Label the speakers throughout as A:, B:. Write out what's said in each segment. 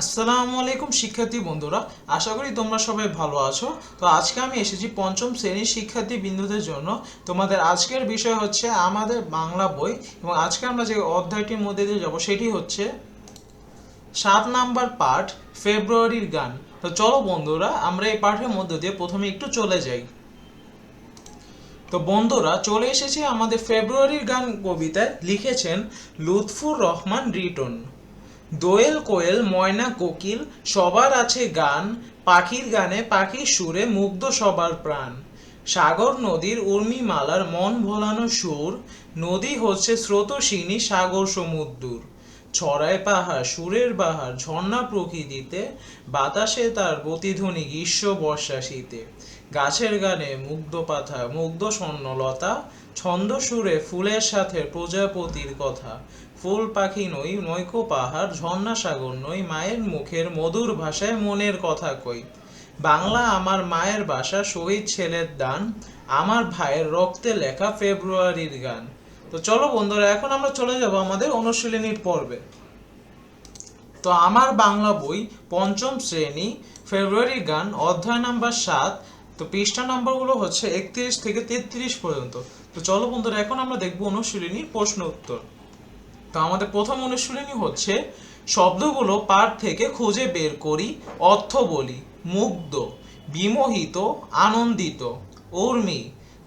A: আসসালামু আলাইকুম শিক্ষার্থী বন্ধুরা, আশা করি তোমরা সবাই ভালো আছো। তো আজকে আমি এসেছি পঞ্চম শ্রেণির শিক্ষার্থী বিন্দুদের জন্য। তোমাদের আজকের বিষয় হচ্ছে আমাদের বাংলা বই এবং আজকে আমরা যে অধ্যায়টির মধ্যে দিয়ে যাব সেটি হচ্ছে সাত নাম্বার পাঠ, ফেব্রুয়ারির গান। তো চলো বন্ধুরা, আমরা এই পাঠের মধ্যে দিয়ে প্রথমে একটু চলে যাই। তো বন্ধুরা, চলে এসেছে আমাদের ফেব্রুয়ারির গান কবিতায়, লিখেছেন লুৎফুর রহমান রিটন। দোয়েল কোয়েল, ময়না কোকিল, সবার আছে গান, পাখির গানে পাখির সুরে মুগ্ধ সবার প্রাণ। সাগর নদীর উর্মিমালার মন ভোলানো সুর, নদী হচ্ছে স্রোতসিনী সাগর সমুদ্র ছড়ায় পাহাড়, সুরের বাহার, ঝর্ণা প্রকৃতিতে, বাতাসে তার প্রতিধ্বনি গ্রীষ্ম বর্ষা শীতে গাছের গানে মুগ্ধ পাথা, মুগ্ধ স্বর্ণলতা, ছন্দ সুরে ফুলের সাথে প্রজাপতির কথা। ফুল পাখি নই, নৈকো পাহাড়, ঝর্ণা সাগর নই, মায়ের মুখের মধুর ভাষায় মনের কথা কই। বাংলা আমার মায়ের ভাষা, শহীদ ছেলের দান, আমার ভাইয়ের রক্তে লেখা ফেব্রুয়ারির গান। তো চলো বন্ধুরা, এখন আমরা চলে যাব আমাদের অনুশীলনীর পর্বে। তো আমার বাংলা বই পঞ্চম শ্রেণি, ফেব্রুয়ারির গান, অধ্যায় নাম্বার সাত তো পৃষ্ঠা নাম্বারগুলো হচ্ছে একত্রিশ থেকে তেত্রিশ পর্যন্ত। তো চলো বন্ধুরা, এখন আমরা দেখব অনুশীলনীর প্রশ্ন উত্তর। তো আমাদের প্রথম অনুশীলনী হচ্ছে, শব্দগুলো পাঠ থেকে খুঁজে বের করি, অর্থ বলি, মুগ্ধ, বিমোহিত, আনন্দিত, উর্মি,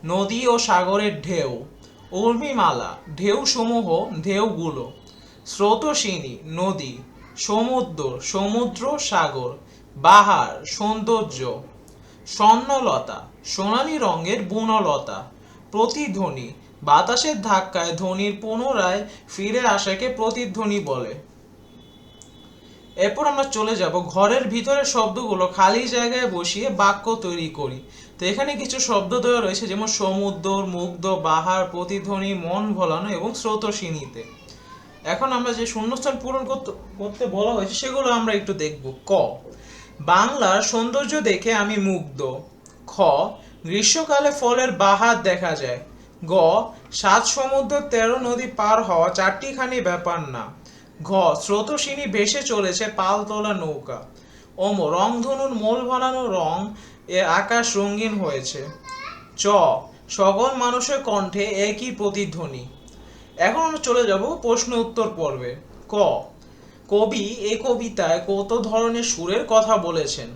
A: নদী ও সাগরের ঢেউ, উর্মিমালা ঢেউ সমূহ ঢেউগুলো, স্রোতসিনী, নদী, সমুদ্র সমুদ্র, সাগর, বাহার, সৌন্দর্য স্বর্ণলতা, সোনালী রঙের বুনলতা। প্রতিধ্বনি বাতাসের ধাক্কায় ধ্বনির পুনরায় ফিরে আসাকে প্রতিধ্বনি বলে। এরপর আমরা চলে যাব ঘরের ভিতরের শব্দগুলো খালি জায়গায় বসিয়ে বাক্য তৈরি করি। তো এখানে কিছু শব্দ দেওয়া রয়েছে যেমন সমুদ্র, মুগ্ধ, বাহার, প্রতিধ্বনি, মন ভোলানো এবং স্রোতসিনীতে। এখন আমরা যে শূন্যস্থান পূরণ করতে করতে বলা হয়েছে সেগুলো আমরা একটু দেখব। ক বাংলার সৌন্দর্য দেখে আমি মুগ্ধ। খ, গ্রীষ্মকালে ফলের বাহার দেখা যায়। গ, সাত সমুদ্র তেরো নদী পার হওয়া চারটিখানি ব্যাপার না। ঘ, স্রোতসিনী ভেসে চলেছে পালতোলা নৌকা। ওম, রংধনুর মোল ভালানো রং এ আকাশ রঙিন হয়েছে। চ, সকল মানুষের কণ্ঠে একই প্রতিধ্বনি। এখন চলে যাব প্রশ্ন উত্তর পর্বে। ক কবি এ কবিতায় কত ধরনের সুরের কথা বলেছেন?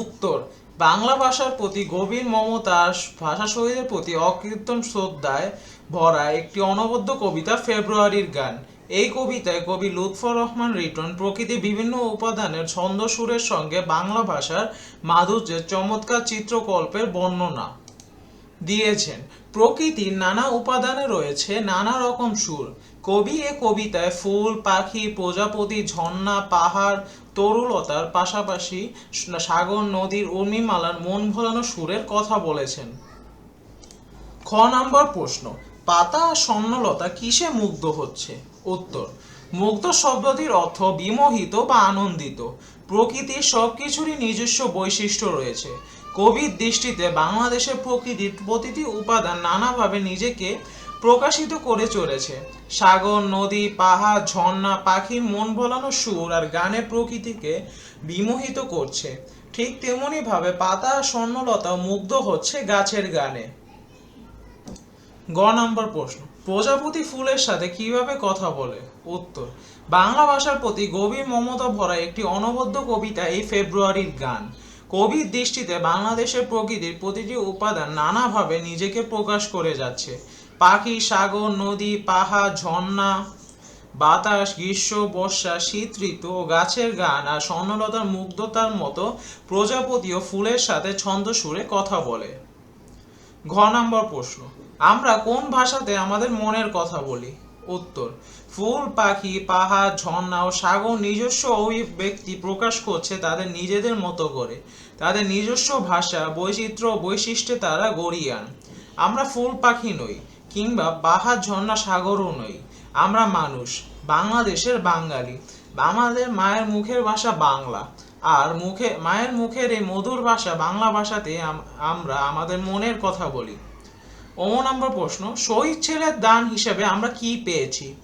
A: উত্তর, বাংলা ভাষার প্রতি গভীর মমতা, ভাষা শহীদের প্রতি অকীর্তন শ্রদ্ধায় ভরা একটি অনবদ্য কবিতা ফেব্রুয়ারির গান। এই কবিতায় কবি লুৎফর রহমান রিটন প্রকৃতির বিভিন্ন উপাদানের ছন্দ সুরের সঙ্গে বাংলা ভাষার মাধুর্যের চমৎকার চিত্রকল্পের বর্ণনা। দিয়েছেন। প্রকৃতির নানা উপাদানে রয়েছে নানা রকম সুর। কবি এ কবিতায় ফুল, পাখি, প্রজাপতি, ঝর্ণা, পাহাড়, তরুলতার পাশাপাশি সাগর নদীর উর্মিমালার মন ভোলানো সুরের কথা বলেছেন। খ নাম্বার প্রশ্ন, পাতা আর স্বর্ণলতা কিসে মুগ্ধ হচ্ছে? উত্তর, মুগ্ধ শব্দটির অর্থ বিমোহিত বা আনন্দিত। প্রকৃতির সবকিছুরই নিজস্ব বৈশিষ্ট্য রয়েছে। কবির দৃষ্টিতে বাংলাদেশের প্রকৃতির প্রতিটি উপাদান নানাভাবে নিজেকে প্রকাশিত করে চলেছে। সাগর, নদী, পাহাড়, ঝর্ণা পাখির মন ভোলানো সুর আর গানে প্রকৃতিকে বিমোহিত করছে। ঠিক তেমনি ভাবে পাতা স্বর্ণলতা মুগ্ধ হচ্ছে গাছের গানে। গ নম্বর প্রশ্ন। প্রজাপতি ফুলের সাথে কীভাবে কথা বলে? উত্তর, বাংলা ভাষার প্রতি গভীর মমতা ভরা একটি অনবদ্য কবিতা এই ফেব্রুয়ারির গান। কবির দৃষ্টিতে বাংলাদেশের প্রকৃতির প্রতিটি উপাদান নানাভাবে নিজেকে প্রকাশ করে যাচ্ছে। পাখি, সাগর, নদী, পাহাড়, ঝর্ণা, বাতাস, গ্রীষ্ম, বর্ষা, শীত ঋতু ও গাছের গান আর স্বর্ণলতার মুগ্ধতার মতো প্রজাপতি ও ফুলের সাথে ছন্দ সুরে কথা বলে। ঘ নম্বর প্রশ্ন, আমরা কোন ভাষাতে আমাদের মনের কথা বলি? উত্তর ফুল, পাখি, পাহাড়, ঝর্ণা ও সাগর নিজস্ব অভিব্যক্তি প্রকাশ করছে তাদের নিজেদের মতো করে। তাদের নিজস্ব ভাষা, বৈচিত্র্য বৈশিষ্ট্যে তারা গড়িয়ান আমরা ফুল, পাখি নই, কিংবা পাহাড়, ঝর্ণা, সাগরও নই। আমরা মানুষ, বাংলাদেশের বাঙালি। আমাদের মায়ের মুখের ভাষা বাংলা। আর মুখে, মায়ের মুখের এই মধুর ভাষা, বাংলা ভাষাতে আমরা আমাদের মনের কথা বলি। অম নম্বর প্রশ্ন, শহীদ ছেলের দান হিসেবে আমরা কি পেয়েছি?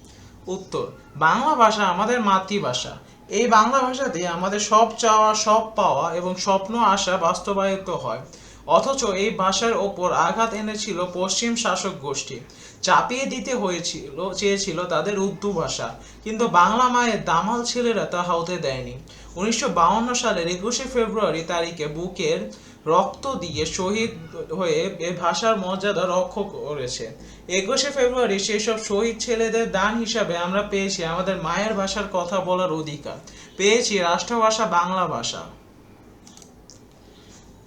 A: উত্তর। বাংলা ভাষা আমাদের মাতৃভাষা। এই বাংলা ভাষাতে আমাদের সব চাওয়া, সব পাওয়া এবং স্বপ্ন, আশা বাস্তবায়িত হয়। অথচ এই ভাষার ওপর আঘাত এনেছিল পশ্চিম শাসক গোষ্ঠী। চাপিয়ে দিতে হয়েছিল, চেয়েছিল তাদের উর্দু ভাষা। কিন্তু বাংলা মায়ের দামাল ছেলেরা তা হতে দেয়নি। উনিশশো সালের একুশে ফেব্রুয়ারি তারিখে বুকের রক্ত দিয়ে শহীদ হয়ে এ ভাষার মর্যাদা রক্ষা করেছে। একুশে ফেব্রুয়ারি সেসব শহীদ ছেলেদের দান হিসাবে আমরা পেয়েছি আমাদের মায়ের ভাষার কথা বলার অধিকার। পেয়েছি রাষ্ট্রভাষা, বাংলা ভাষা।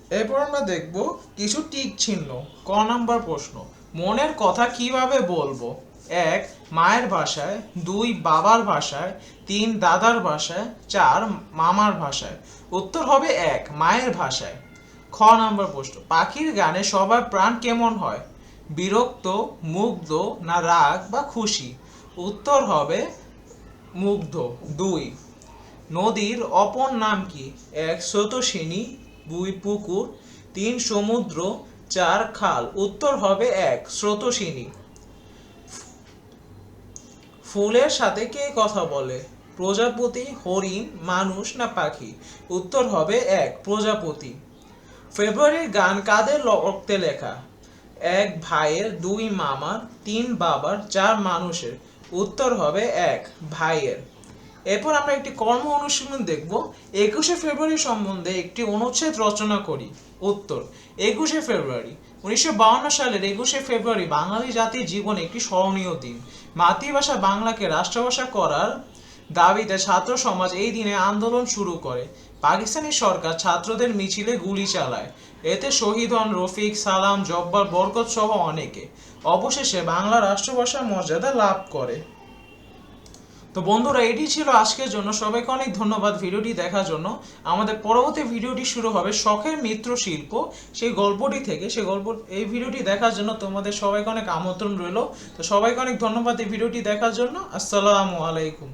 A: এরপর আমরা দেখব কিছু টিক চিহ্ন, ক নাম্বার প্রশ্ন, মনের কথা কীভাবে বলব? এক, মায়ের ভাষায়। দুই, বাবার ভাষায়। তিন, দাদার ভাষায়। চার, মামার ভাষায়। উত্তর হবে এক, মায়ের ভাষায়। খ নম্বর প্রশ্ন, পাখির গানে সবার প্রাণ কেমন হয়? বিরক্ত, মুগ্ধ না রাগ বা খুশি? উত্তর হবে মুগ্ধ, দুই। নদীর অপর নাম কি? এক স্রোতস্বিনী দুই, পুকুর, তিন, সমুদ্র, চার, খাল। উত্তর হবে এক স্রোতস্বিনী ফুলের সাথে কে কথা বলে? প্রজাপতি, হরিণ, মানুষ না পাখি? উত্তর হবে এক, প্রজাপতি। ফেব্রুয়ারির গান কাদের রক্তে লেখা? এক ভাইয়ের, দুই মামার, তিন বাবার, চার মানুষের। উত্তর হবে এক, ভাইয়ের। এরপর আমরা একটি কর্ম অনুশীলন দেখব। একুশে ফেব্রুয়ারি সম্বন্ধে একটি অনুচ্ছেদ রচনা করি। উত্তর, একুশে ফেব্রুয়ারি। উনিশশো বাউন্ন সালের একুশে ফেব্রুয়ারি বাঙালি জাতির জীবনে একটি স্মরণীয় দিন। মাতৃভাষা বাংলাকে রাষ্ট্রভাষা করার দাবিতে ছাত্র সমাজ এই দিনে আন্দোলন শুরু করে। পাকিস্তানি সরকার ছাত্রদের মিছিলে গুলি চালায়। এতে শহীদ হন রফিক, সালাম, জব্বার, বরকত সহ অনেকে। অবশেষে বাংলা রাষ্ট্রভাষার মর্যাদা লাভ করে। তো বন্ধুরা, এটি ছিল আজকের জন্য। সবাইকে অনেক ধন্যবাদ ভিডিওটি দেখার জন্য। আমাদের পরবর্তী ভিডিওটি শুরু হবে শখের মিত্র শিল্প। সেই গল্পটি থেকে, সেই গল্প, এই ভিডিওটি দেখার জন্য তোমাদের সবাইকে অনেক আমন্ত্রণ রইল। তো সবাইকে অনেক ধন্যবাদ এই ভিডিওটি দেখার জন্য। আসসালামু আলাইকুম।